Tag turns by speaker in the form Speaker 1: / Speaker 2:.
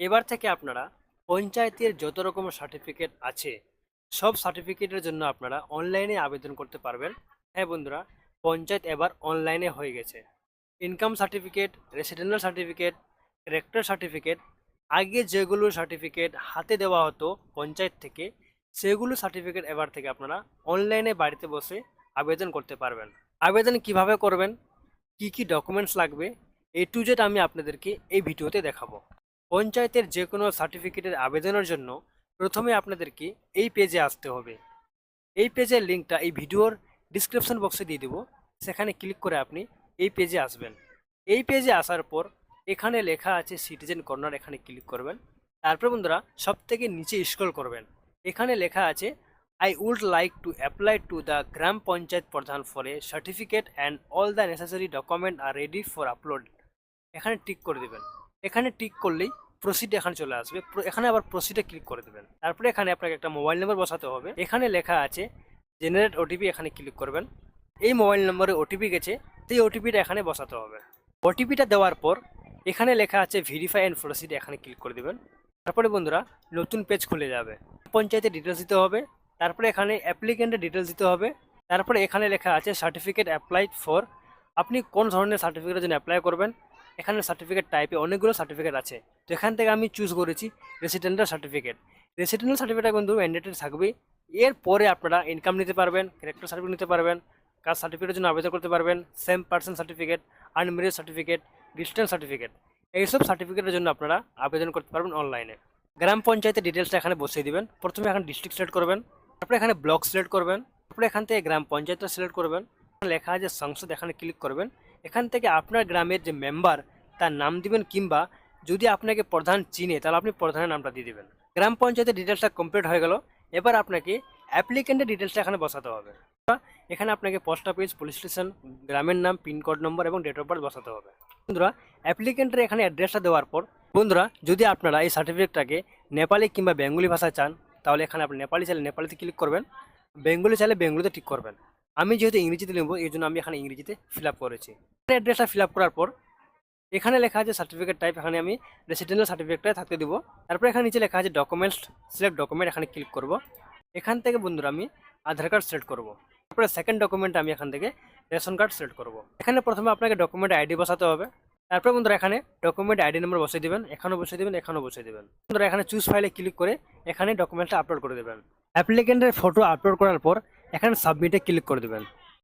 Speaker 1: এবার থেকে আপনারা পঞ্চায়েতের যত রকম সার্টিফিকেট আছে, সব সার্টিফিকেটের জন্য আপনারা অনলাইনে আবেদন করতে পারবেন। হ্যাঁ বন্ধুরা, পঞ্চায়েত এবার অনলাইনে হয়ে গেছে। Income certificate residential certificate character certificate আগে যেগুলো সার্টিফিকেট হাতে দেওয়া হতো পঞ্চায়েত থেকে, সেগুলো সার্টিফিকেট এবার থেকে আপনারা অনলাইনে বাড়িতে বসে আবেদন করতে পারবেন। আবেদন কীভাবে করবেন? কি কি ডকুমেন্টস লাগবে? এ টু জেড আমি আপনাদেরকে এই ভিডিওতে দেখাবো। পঞ্চায়েতের যে কোনো সার্টিফিকেটের আবেদনের জন্য প্রথমে আপনাদেরকে এই পেজে আসতে হবে। এই পেজের লিঙ্কটা এই ভিডিওর ডিসক্রিপশন বক্সে দিয়ে দেবো। সেখানে ক্লিক করে আপনি এই পেজে আসবেন। এই পেজে আসার পর এখানে লেখা আছে সিটিজেন কর্নার, এখানে ক্লিক করবেন। তারপর বন্ধুরা সব থেকে নিচে স্ক্রল করবেন। এখানে লেখা আছে I would like to apply to the gram panchayat pradhan a certificate and all the necessary document are ready for upload এখানে টিক করে দেবেন। এখানে টিক করলেই প্রসিড এখানে চলে আসবে। এখানে আবার প্রসিডে ক্লিক করে দেবেন। তারপরে এখানে আপনাকে একটা মোবাইল নাম্বার বসাতে হবে। এখানে লেখা আছে জেনারেট ওটিপি এখানে ক্লিক করবেন। এই মোবাইল নম্বরে ওটিপি গেছে, সেই ওটিপিটা এখানে বসাতে হবে। ওটিপিটা দেওয়ার পর এখানে লেখা আছে ভেরিফাই অ্যান্ড প্রসিড এখানে ক্লিক করে দেবেন। তারপরে বন্ধুরা, নতুন পেজ খুলে যাবে। পঞ্চায়েতের ডিটেলস দিতে হবে। তারপরে এখানে অ্যাপ্লিকেন্টের ডিটেলস দিতে হবে। তারপরে এখানে লেখা আছে সার্টিফিকেট অ্যাপ্লাইড ফর আপনি কোন ধরনের সার্টিফিকেটের জন্য অ্যাপ্লাই করবেন? এখানে সার্টিফিকেট টাইপে অনেকগুলো সার্টিফিকেট আছে। তো এখান থেকে আমি চুজ করেছি রেসিডেন্টাল সার্টিফিকেট রেসিডেন্টাল সার্টিফিকেট কিন্তু ম্যান্ডেটরি থাকবে এরপরে আপনারা ইনকাম নিতে পারবেন ক্যারেক্টার সার্টিফিকেট নিতে পারবেন, কাস্ট সার্টিফিকেটের জন্য আবেদন করতে পারবেন same person certificate unmarried certificate distance certificate এইসব সার্টিফিকেটের জন্য আপনারা আবেদন করতে পারবেন অনলাইনে গ্রাম পঞ্চায়েতের ডিটেলসটা এখানে বসিয়ে দিবেন। প্রথমে এখানে ডিস্ট্রিক্ট সিলেক্ট করবেন, তারপরে এখানে ব্লক সিলেক্ট করবেন, তারপরে এখান থেকে গ্রাম পঞ্চায়েতটা সিলেক্ট করবেন। লেখা আছে সংসদ, এখানে ক্লিক করবেন। এখান থেকে আপনার গ্রামের যে মেম্বার তার নাম দিবেন কিংবা যদি আপনাকে প্রধান চিনে, তাহলে আপনি প্রধানের নামটা দিয়ে দিবেন। গ্রাম পঞ্চায়েতের ডিটেলসটা কমপ্লিট হয়ে গেল। এবার আপনাকে অ্যাপ্লিকেন্টের ডিটেলসটা এখানে বসাতে হবে। এখানে আপনাকে পোস্ট অফিস পুলিশ স্টেশন গ্রামের নাম পিনকোড নম্বর এবং ডেট অফ বার্থ বসাতে হবে। বন্ধুরা অ্যাপ্লিকেন্টের এখানে অ্যাড্রেসটা দেওয়ার পর, বন্ধুরা, যদি আপনারা এই সার্টিফিকেটটাকে নেপালি কিংবা বেঙ্গলি ভাষায় চান, তাহলে এখানে আপনি নেপালি চাইলে নেপালিতে ক্লিক করবেন। বেঙ্গলি চাইলে বেঙ্গলিতে ঠিক করবেন। আমি যেহেতু ইংরেজিতে নেব এই জন্য আমি এখানে ইংরেজিতে ফিল আপ করেছি। অ্যাড্রেসটা ফিল আপ করার পর, এখানে লেখা আছে সার্টিফিকেট টাইপ এখানে আমি রেসিডেন্টাল সার্টিফিকেটটা থাকতে দিব। তারপর এখানে নিচে লেখা আছে ডকুমেন্টস সিলেক্ট ডকুমেন্ট এখানে ক্লিক করব। এখান থেকে বন্ধুরা আমি আধার কার্ড সিলেক্ট করব। তারপরে সেকেন্ড ডকুমেন্ট আমি এখান থেকে রেশন কার্ড সিলেক্ট করব। এখানে প্রথমে আপনাকে ডকুমেন্ট আইডি বসাতে হবে। তারপরে বন্ধুরা এখানে ডকুমেন্ট আইডি নম্বর বসিয়ে দেবেন, এখানেও বসিয়ে দিবেন, এখানেও বসিয়ে দেবেন। বন্ধুরা এখানে চুজ ফাইলে ক্লিক করে এখানে ডকুমেন্টটা আপলোড করে দেবেন। অ্যাপ্লিকেন্টের ফটো আপলোড করার পর এখানে সাবমিটে ক্লিক করে দেবেন।